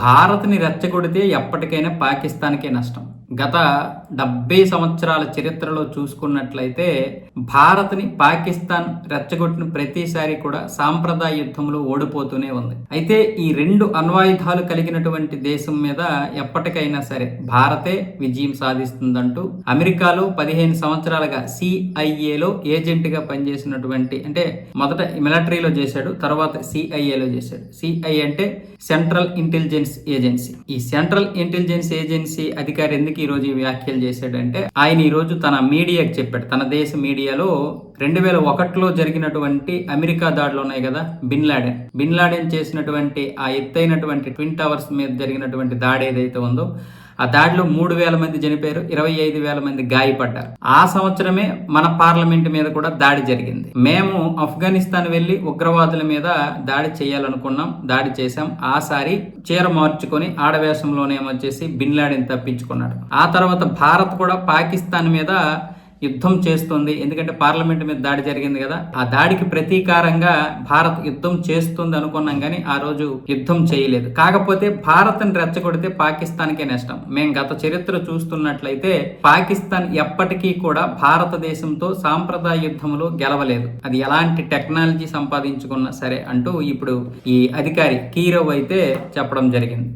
భారత్ని రెచ్చగొడితే ఎప్పటికైనా పాకిస్తాన్కే నష్టం. గత డెబ్బై సంవత్సరాల చరిత్రలో చూసుకున్నట్లయితే భారత్ని పాకిస్తాన్ రెచ్చగొట్టిన ప్రతిసారి కూడా సాంప్రదాయ యుద్ధంలో ఓడిపోతూనే ఉంది. అయితే ఈ రెండు అణ్వాయుధాలు కలిగినటువంటి దేశం మీద ఎప్పటికైనా సరే భారతే విజయం సాధిస్తుందంటూ అమెరికాలో పదిహేను సంవత్సరాలుగా సిఐఏలో ఏజెంట్గా పనిచేసినటువంటి అంటే మొదట మిలిటరీలో చేశాడు తర్వాత సిఐఏలో చేశాడు. సిఐ అంటే సెంట్రల్ ఇంటెలిజెన్స్ ఏజెన్సీ ఈ సెంట్రల్ ఇంటెలిజెన్స్ ఏజెన్సీ అధికారి ఎందుకు ఈ రోజు ఈ వ్యాఖ్యలు చేశాడంటే ఆయన ఈ రోజు తన మీడియాకి చెప్పాడు. తన దేశ మీడియాలో రెండు వేల ఒకటిలో జరిగినటువంటి అమెరికా దాడులు ఉన్నాయి కదా బిన్ లాడెన్. బిన్ లాడెన్ చేసినటువంటి ఆ ఎత్తైనటువంటి ట్విన్ టవర్స్ మీద జరిగినటువంటి దాడి ఏదైతే ఉందో ఆ దాడిలో మూడు వేల మంది చనిపోయారు ఇరవై ఐదు వేల మంది గాయపడ్డారు. ఆ సంవత్సరమే మన పార్లమెంట్ మీద కూడా దాడి జరిగింది. మేము ఆఫ్ఘనిస్తాన్ వెళ్ళి ఉగ్రవాదుల మీద దాడి చేయాలనుకున్నాం దాడి చేశాం. ఆసారి చీర మార్చుకొని ఆడవేషంలోనే వచ్చేసి బిన్లాడని తప్పించుకున్నాడు. ఆ తర్వాత భారత్ కూడా పాకిస్తాన్ మీద యుద్ధం చేస్తుంది. ఎందుకంటే పార్లమెంట్ మీద దాడి జరిగింది కదా. ఆ దాడికి ప్రతీకారంగా భారత్ యుద్ధం చేస్తుంది అనుకున్నాం కానీ ఆ రోజు యుద్ధం చేయలేదు. కాకపోతే భారత్ని రెచ్చగొడితే పాకిస్తాన్కే నష్టం. మేము గత చరిత్ర చూస్తున్నట్లయితే పాకిస్తాన్ ఎప్పటికీ కూడా భారతదేశంతో సాంప్రదాయ యుద్ధంలో గెలవలేదు. అది ఎలాంటి టెక్నాలజీ సంపాదించుకున్నా సరే అంటూ ఇప్పుడు ఈ అధికారి కీరవ్ అయితే చెప్పడం జరిగింది.